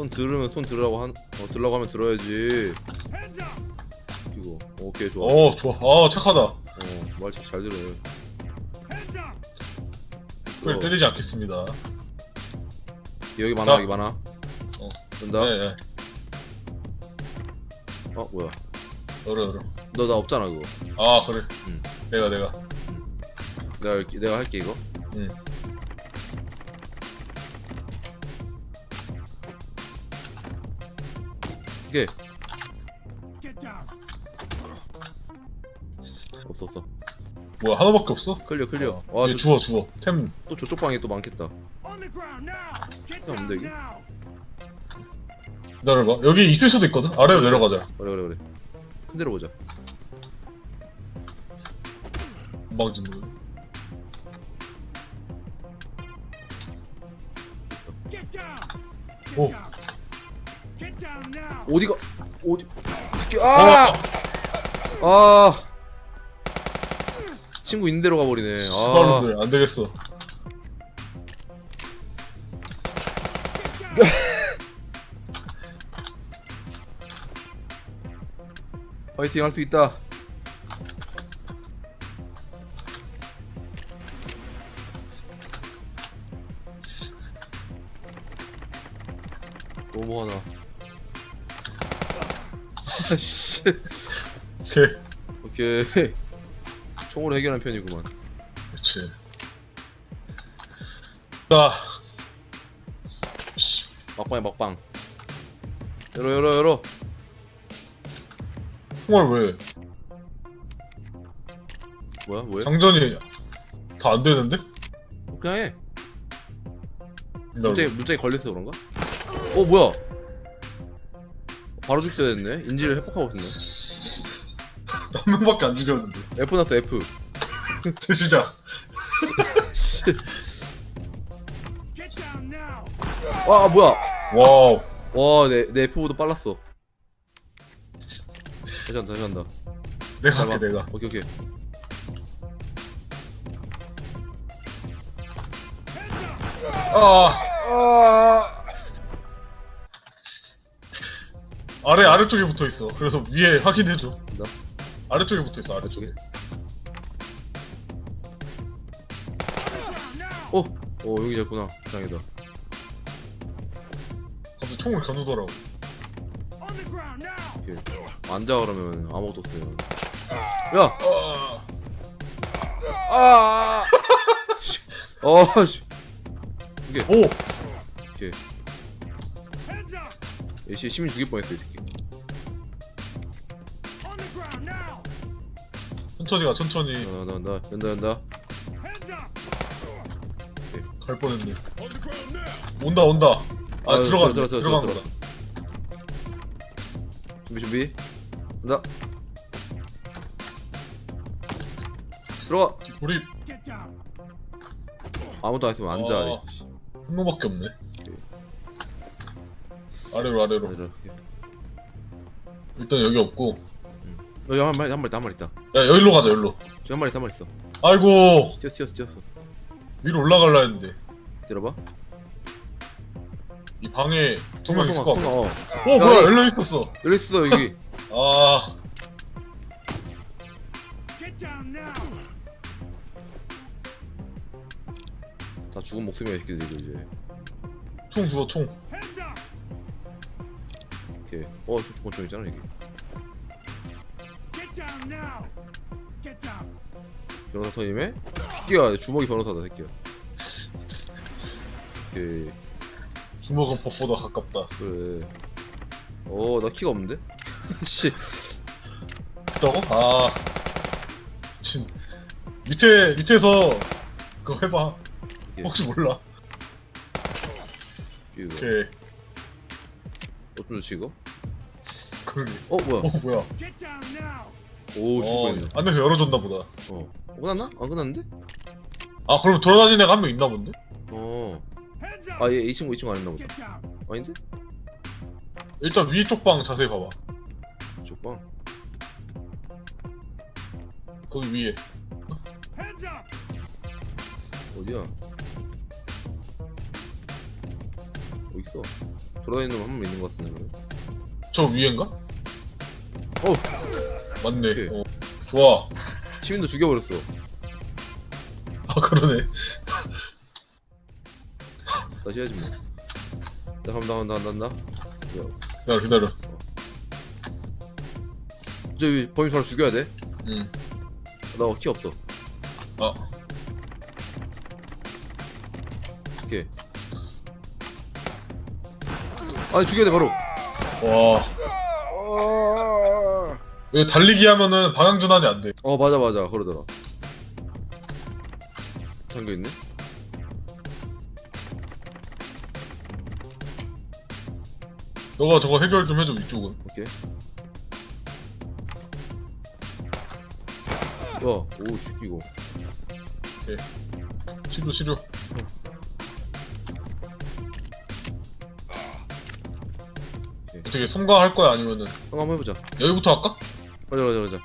손 들으면 손 들으라고 한 어, 들라고 하면 들어야지. 이거 오케이 좋아. 어 좋아 아 착하다 어말 잘 들어. 그걸 어, 때리지 않겠습니다 여기 많아 자. 여기 많아. 어. 된다. 네네 어 뭐야? 열어 열어 너 나 없잖아 그거. 아 그래 응. 내가 내가 내가 내가 할게 이거. 응 없어 없어. 뭐야 하나밖에 없어? 클리어 클리어. 어, 와, 얘 저, 주워 주워 템 또 저쪽 방에 또 많겠다. On the ground now! Get 형, down 근데 이게- now! 기다려봐 여기 있을 수도 있거든 아래로 내려가자 그래 그래 그래. 큰 데로 보자. 금방 짓는 거 Get down! Get 오. down! Get down now! 어디가 어디? 아! 아! 친구 있는 데로 가버리네. 아. 수발로들 안 되겠어 파이팅 할 수 있다. 너무 하나. 아씨. 오케이 오케이. 총으로 해결한 편이구만. 그렇지 자 씨, 막방에 막방. 열어 열어 열어. 총알 왜 뭐야 뭐야? 장전이 다 안 되는데? 그냥 해. 문짝에 문짝에 걸려서 그런가? 어 뭐야? 바로 죽여야 됐네. 인지를 회복하고 있네. 한 명밖에 안 죽였는데 F 났어 F. 제주자 씨. 와 아, 뭐야? 와우 와내내 F보다 빨랐어. 다시 한다 다시 한다. 내가. 할게 내가 오케이 오케이. 아 아. 아래 아래쪽에 붙어 있어 그래서 위에 확인해줘 나? 아래쪽에 붙어 있어 아래쪽에! 어. 어 여기 졌구나. 다행이다. 갑자기 총을 겨누더라고. 앉아 그러면 아무것도 없어요. 야. 아, 아. 씨. 어. 씨. 오! up! 얘 시민 죽일 뻔했어 이 새끼. 천천히 가 천천히 나나 나 연다 연다. Hands up! 갈 뻔했네! 온다 온다 아, 아, 들어가 들어, 들어, 들어, 들어간 들어, 거다 준비 준비. 간다. 들어가. 우리! 아무도 안 했으면 앉아. 어. 한 명밖에 없네 아래로 아래로. 오케이. 일단 여기 없고 여기 한 마리 한 마리 한 마리 있다. 야 여기로 가자 여기로 저기 한 마리 있어 한 마리 있어. 아이고 뛰어 뛰어 뛰었어. 위로 올라갈라 했는데 때려봐. 이 방에 두 명 있을 것. 같아 어. 오 뭐야 야, 이- 열려 있었어 열려 있어 여기. 아 Get down now! 다 죽은 목숨이야 이 새끼들 이거 이제. 총 주워 총! 오케이. 어 저건 좀 있잖아 이게. 변호사 터님의 새끼야 주먹이 변호사다 새끼야. 오케이 주먹은 법보다 가깝다 그래. 어나 키가 없는데? 씨. 있다고? 아 미친 밑에 밑에서 그거 해봐 오케이. 혹시 몰라 이거 오케이 어쩜 좋지 이거? 그러게 어 뭐야? 어 뭐야! 오어 뻔했네. 안에서 열어줬나 보다 어. 끝났나? 안 끝났는데? 아 그럼 돌아다니는 애가 한 명 있나 본데? 어. 아, 얘 이 친구 이 친구 아닌가 보다. 아닌데? 일단 위쪽 방 자세히 봐봐 쪽방. 거기 위에! 어디야? 뭐 있어 돌아다니는 놈한명 있는 것 같은데 그러면? 저 위엔가? 어 맞네. 오케이. 어. 좋아. 시민도 죽여버렸어. 아 그러네. 다시 해야지 뭐. 나 간다 간다 간다 간다. 야. 기다려. 기다려 저기 범인 바로 죽여야 돼? 응. 나키 없어. 아. 오케이. 아니 죽여야 돼 바로. 와. 왜 달리기 하면은 방향 전환이 안 돼. 어 맞아 맞아. 그러더라. 잠겨있네? 너가 저거 해결 좀 해줘 이쪽은. 오케이. 와오 씨 이거. 치료 치료. 어떻게 성공할 거야 아니면은. 한번 해보자. 여기부터 할까? 가자 가자 가자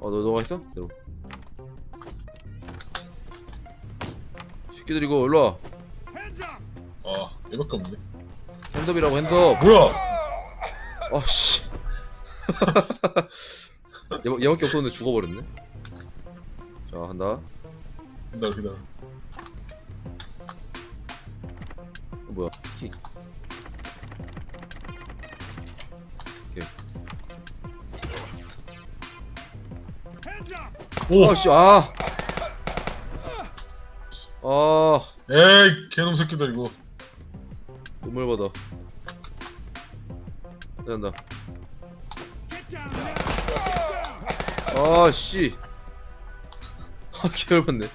어너 너가 있어? 내려 새끼들 이거 일로와! 아 얘밖에 없네. 핸드업이라고 핸드업 뭐야? 아씨 얘, 얘밖에 없었는데 죽어버렸네 자 한다 기다려 기다려. 어, 뭐야 키 오. 아씨 아 아, 에이 개놈 새끼들 이거. 눈물 받아. 된다. 아, 씨. 아, 개열받네.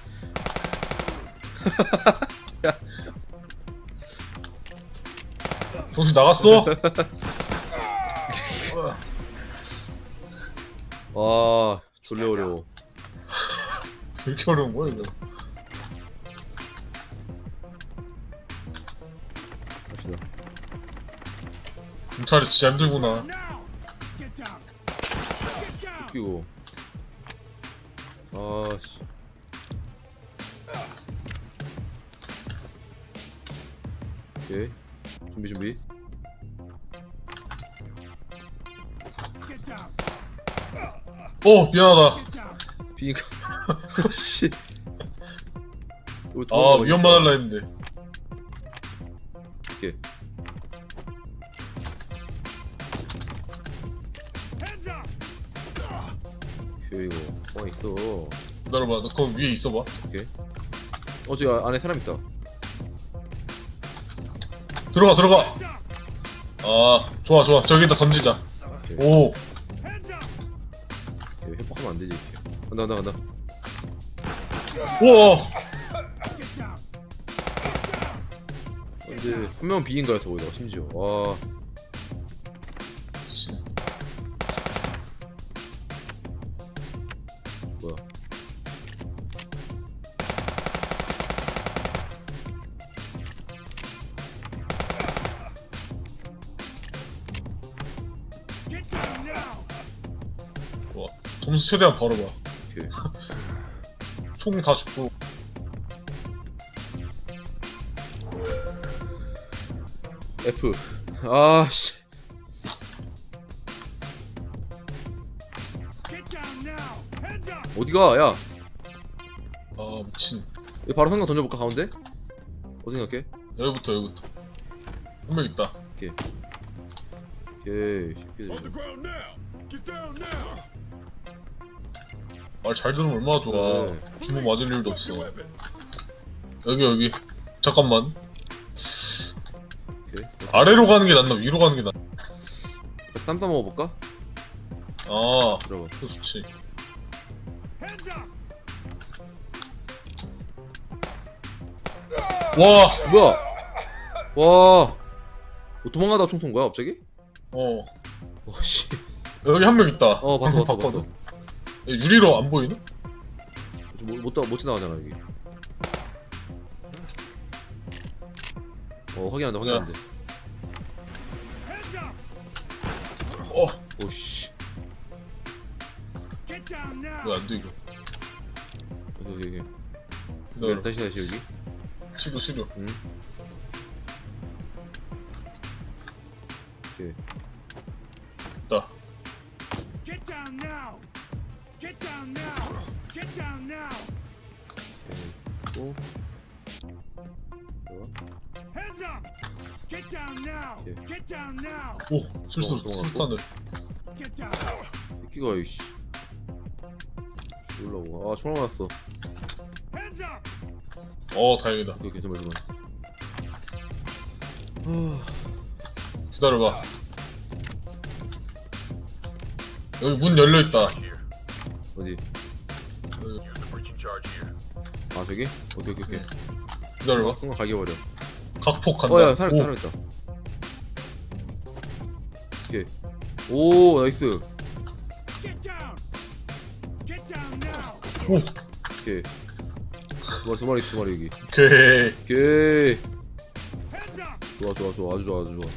정신 나갔어? 와, 졸려 어려워. 왜 이렇게 어려운 거야 이거? 갑시다. 경찰이 진짜 힘들구나. 끼고. 아, 씨. 오케이. 준비, 준비. Down! 어 미안하다. 비니까. 씨. 아 위험만. 할라 했는데. 오케이, 이거. 가만히 있어. 기다려봐. 너 그거 위에 있어봐. 어, 저기 안에 사람 있다. 들어가 들어가. 아 좋아 좋아. 저기다 던지자. 오케이. 오. 오케이, 협박하면 안 되지. 간다, 간다, 간다. 우와. 근데 한 비긴 거였어 거기다가 심지어 와 씨. 뭐야! 좋아. 점수 최대한 벌어봐. 오케이 총다 죽고. F 아씨 Get down now! Hands up! 어디가 야 아 미친. 여기 바로 상가 던져볼까 가운데 어디 생각해 여기부터 여기부터. 한 명 있다. 오케이 새끼들 ground now! Get down now! 말잘 들으면 얼마나 좋아. 네. 주먹 맞을 일도 없어. 여기 여기. 잠깐만. 오케이 아래로 가는 게 낫나 위로 가는 게 낫나? 같이 땀 따먹어볼까 아, 들어봐 그거 좋지. 와, 뭐야 와 뭐 도망가다가 총쏜 거야 갑자기 어 어 씨 여기 한 명 있다. 어 봤어 방금 봤어 봤어. 유리로 안 보이네? 못, 못, 못 지나가잖아 여기. 어 확인한다 네. 확인한다. 어. 오씨. 왜안 돼 이거? 여기 여기 여기. 기다려 다시 다시 여기. 시도 시도. 응. 오케이. 됐다 Get down now. 또. Hands up. Get down now. Okay. Get down now. 오 실수 어, 동안 down. 새끼가 이씨. 죽으려고. 아, 총알 up. 어 다행이다 오케이, 정말 정말. 기다려봐 여기 문 열려있다 어디? 아, 저기? 오케이, 오케이, 오케이. 기다려봐 순간 갈겨버려. 각폭 간다 어, 야, 사람, 오, 사람 있다. 오케이. 오, 나이스. 오 오케이. 두 마리, 두 마리, 두 마리, 여기. 오케이 오케이. 좋아, 좋아, 좋아. 아주 좋아, 아주 좋아.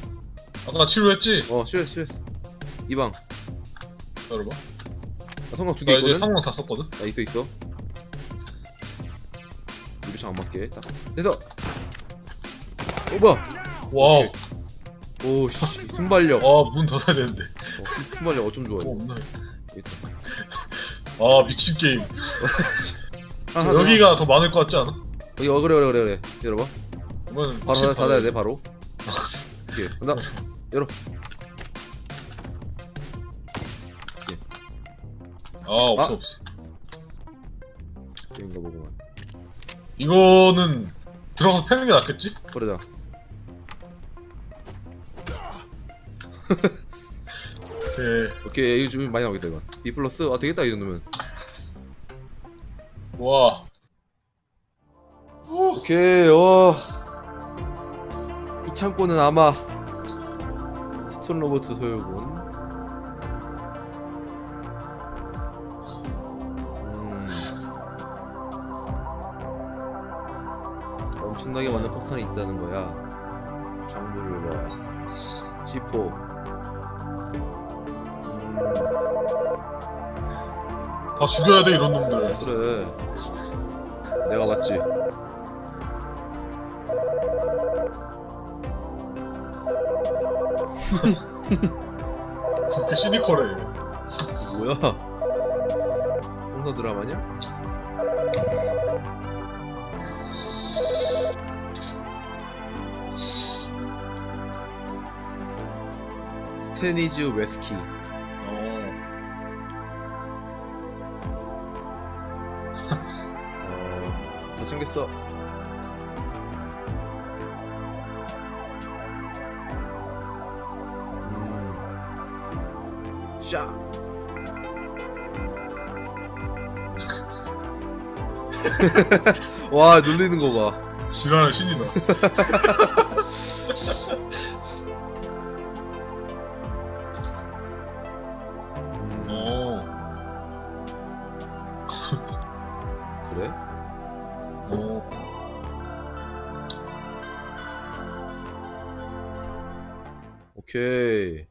아까 치료했지? 어, 실했어, 실했어. 이방. 기다려봐 나 성광 두 개 나 이제 있거든? 상황 다 썼거든? 나 있어, 있어. 유리창 안 맞게. 딱. 됐어! 어, 뭐야? 와우 오, 씨. 순발력. 아문 닫아야 되는데 어, 순발력 어쩜 좋아, 어 이거. 없나 있다. 아 미친 게임 하나, 하나 더. 여기가 더 많을 것 같지 않아? 여기, 어, 그래, 그래, 그래, 그래. 열어봐. 그러면 바로 닫아, 닫아야 돼, 바로. 오케이. 간다. 열어. 아 없어 아. 없어 게임가 보구만. 이거는 들어가서 패는 게 낫겠지? 그러자. 오케이 오케이, 좀 많이 나오겠다, 이건. B 플러스? 아, 되겠다, 이 정도면. 와 오, 오케이, 와. 이 창고는 아마 스톤 로버트 소유군. 음. 엄청나게 많은 폭탄이 있다는 거야. 장부를 봐. C4. 음, 다 죽여야 돼 이런 놈들 그래. 내가 맞지. 그렇게 시니컬해 뭐야? 홍사 드라마냐? 스테니즈 웨스키. 어. 어... 다 챙겼어. 음... 샤. 와 눌리는 거 봐. 지랄한 신이다 오케이.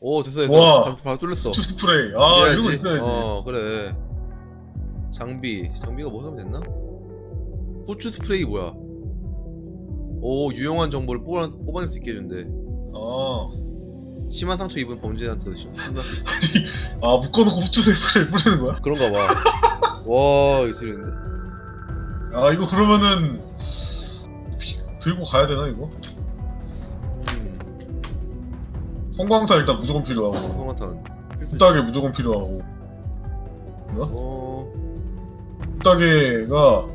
오 됐어 됐어. 우와. 바로, 바로 뚫렸어. 투 스프레이. 아 해야지. 이런 거 있어야지. 어 그래. 장비. 장비가 뭐 하면 됐나? 후추 스프레이 뭐야? 오 유용한 정보를 뽑아, 뽑아낼 수 있게 해준대. 아, 심한 상처 입은 범죄자한테 시- 심한 아 묶어놓고 후추 스프레이 뿌리는 거야? 그런가 봐와 이거 지는데. 아 이거 그러면은 피- 들고 가야 되나 이거? 성광사 일단 무조건 필요하고 성화탄 필수 후따개 무조건 필요하고 어 후따개가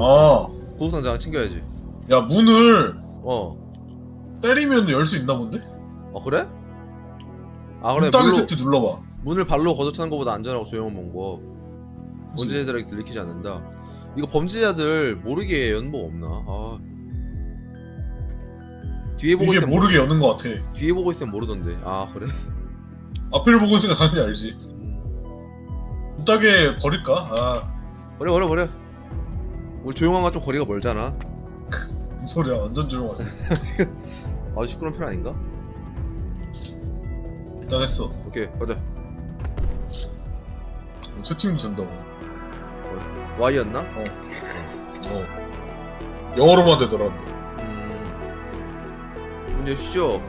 아, 구급상자 챙겨야지 야 문을 어 때리면 열 수 있나 본데? 아 그래? 아 그래 후따개 물로, 세트 눌러봐. 문을 발로 걷어차는 것보다 안전하고 조용한 방법 범죄자들에게 들키지 않는다. 이거 범죄자들 모르게 연복 없나? 아. 뒤에 보고 이게 있으면 모르게 여는 것 같아. 뒤에 보고 있으면 모르던데. 아 그래? 앞을 보고 있으니까 당연히 알지. 음. 후따개 버릴까? 아, 버려 버려 버려. 우리 조용한 거좀 거리가 멀잖아. 무슨 소리야. 완전 조용하지. 아주 시끄러운 편 아닌가? 일단 했어. 오케이 가자. 채팅도 된다고. Y였나? 어. 영어로만 되더라. 음. 힘내십시오.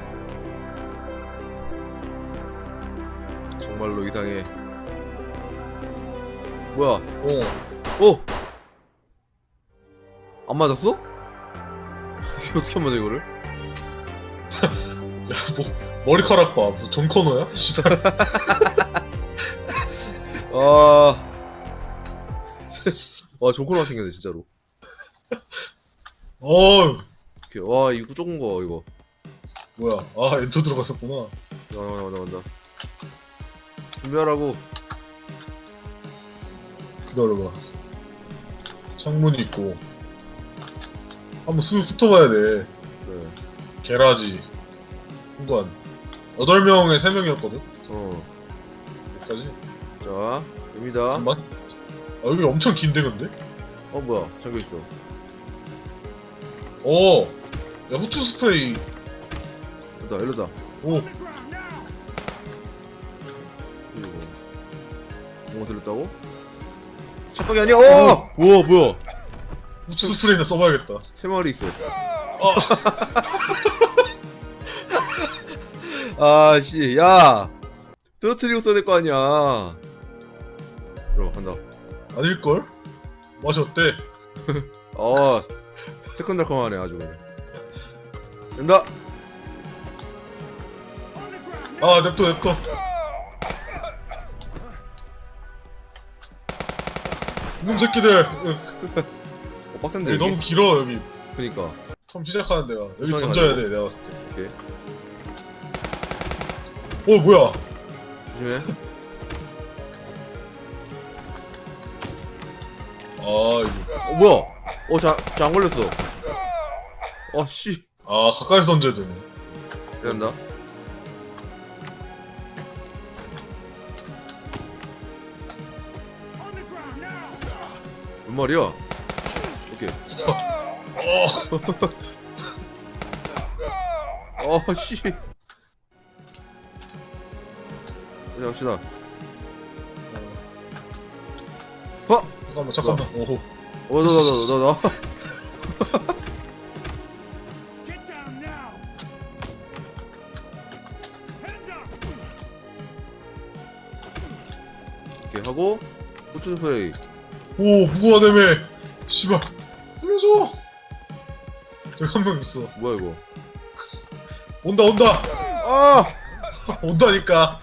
정말로 이상해. 뭐야? 어. 어? 안 맞았어? 어떻게 안 맞아 이거를? 야, 뭐, 머리카락 봐. 무슨 존 코너야? 씨발. 아... 와 존코나 생겼네 진짜로. 오케이. 와 이거 좁은 거 이거. 뭐야. 아, 엔터 들어갔었구나. 나온다 나온다 나온다. 준비하라고. 기다려봐. 창문 이 있고. 한번 쑥 붙어봐야 돼. 네. 게라지. 순간. 8명에 3명이었거든? 어. 여기까지. 자 됩니다. 잠깐만. 아, 여기 엄청 긴데, 근데? 어 뭐야 잠겨 있어. 어. 야, 후추 스프레이. 일다 일로다. 오. 이거 뭔가 들렸다고? 착각이 아니야. 어! 우와 뭐야? 후추 스프레이나 써봐야겠다. 세 마리 있어. 어. 아씨 야 떨어뜨리고 써야 될 거 아니야. 들어 간다. 아닐걸? 맛이 어때? 어 새콤달콤하네 아주 그냥. 된다. 아, 냅둬, 냅둬. 이놈 새끼들. 어, 빡센데 여기 여기. 너무 길어, 여기. 그니까. 처음 시작하는 데가. 여기 천천히 던져야. 돼, 내가 봤을 때. 오케이. 어, 뭐야? 조심해. 아, 이거. 어 뭐야? 어자자안 걸렸어. 어 씨. 아, 가까이서 던져야 되네. 된다. 몇 마리야? 오케이. 어, 씨. 어디 갑시다. 어? 잠깐만, 잠깐만. 오호. 어, 너, 너, 너, 너, 너. 이렇게 하고, 후추 스프레이. 오, 무거워내매. 씨발. 살려줘. 저기 한 명 있어. 뭐야, 이거? 온다, 온다. 아! 온다니까.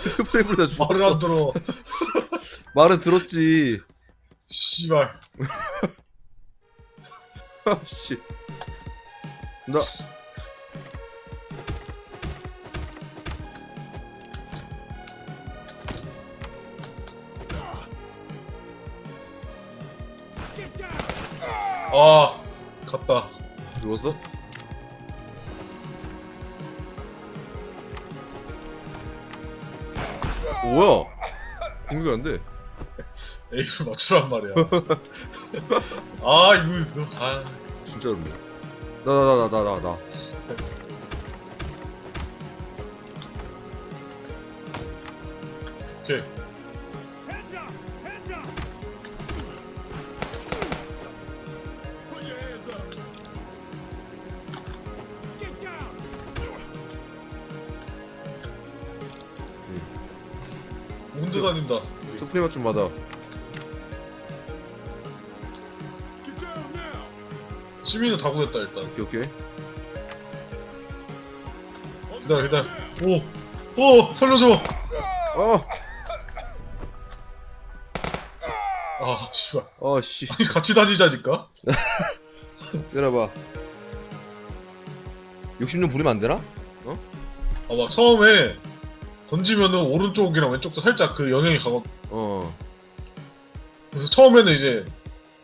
말을 안 들어. 말은 들었지. 씨발. 아, 씨. 나. 아, 갔다. 죽었어? 어, 뭐야? 공격이 안 돼. 에이를 맞추란 말이야. 아, 이거, 이거. 아, 진짜 어렵네. 나, 나, 나, 나, 나, 나. 오케이. 혼자 다닌다. 스프레이 맛좀 받아. 시민은 다 구했다, 일단. 오케이, 오케이. 기다려, 기다려. 오, 오, 살려줘. 어! 아, 씨발. 어, 씨. 아니, 같이 다니자니까? 내려봐. 욕심 좀 부리면 안 되나? 아, 막 처음에 던지면은 오른쪽이랑 왼쪽도 살짝 그 영향이 가거든. 어. 그래서 처음에는 이제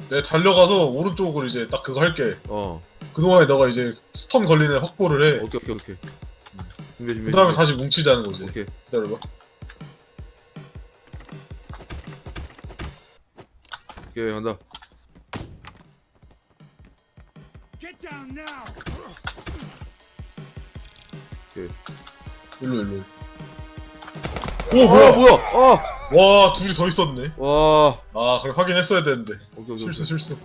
내가 달려가서 오른쪽으로 이제 딱 그거 할게. 어. 그동안에 너가 이제 스턴 걸리는 확보를 해. 오케이, 오케이, 오케이. 준비, 준비. 그 다음에. 다시 뭉치자는 거지. 오케이. 기다려봐. 오케이, 간다. Get down now. 일로, 일로. 오, 뭐야? 어, 뭐야? 어! 와, 둘이 더 있었네. 와. 아, 그래 확인했어야 되는데. 오케이, 오케이. 실수, 오케이. 실수.